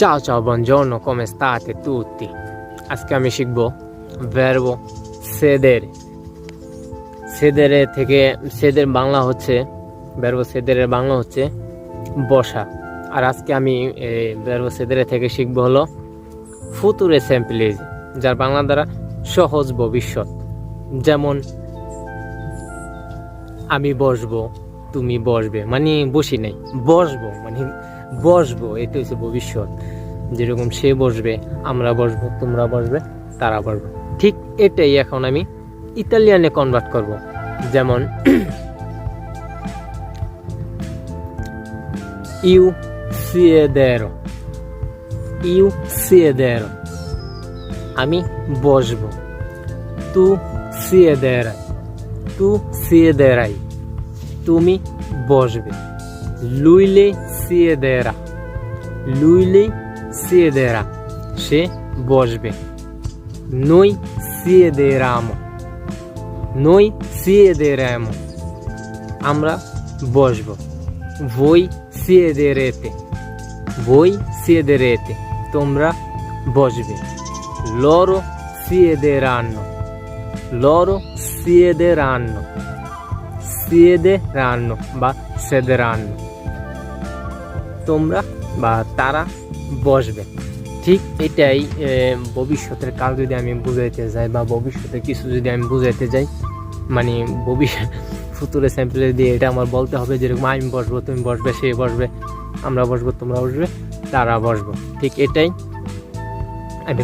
Ciao ciao, buongiorno, come state tutti? আজকে আমি শিখব verbo sedere. সেদেরে থেকে সেদের বাংলা হচ্ছে verbo sedere বাংলা হচ্ছে বসা। আর আজকে আমি verbo sedere থেকে শিখব হলো ফুতুরে স্যাম্পলেজ যার বাংলা দ্বারা সহজ ভবিষ্যৎ। যেমন আমি বসবো তুমি বসবে মানে বসি নাই বসবো মানে বসবো এটা হচ্ছে ভবিষ্যৎ। যেরকম সে বসবে, আমরা বসবো, তোমরা বসবে, তারা বসবে। ঠিক এটাই এখন আমি ইতালিয়ানে কনভার্ট করব। যেমন ইউ সিয়েদেরো ইউ সিয়েদেরো আমি বসবো। তু সিয়েদেরাই তু সিয়েদেরাই তুমি বসবে। Luile siedera. Luile siedera. Ше божби. Noi siederam. Noi siederam. Амра божбо. Вој siederete. вој siederete. Томра божби. Лоро siederanno. лоро siederanno. Siederanno. ба sederanno. তোমরা বা তারা বসবে। ঠিক এটাই ভবিষ্যতের কাল যদি আমি বুঝাইতে যাই বা ভবিষ্যতে কিছু যদি আমি বুঝাইতে যাই মানে ভবিষ্যৎ, ফুতুরে স্যাম্পলে দিয়ে এটা আমার বলতে হবে, যেরকম আমি বসবো, তুমি বসবে, সে বসবে, আমরা বসবো, তোমরা বসবে, তারা বসবো। ঠিক এটাই আমি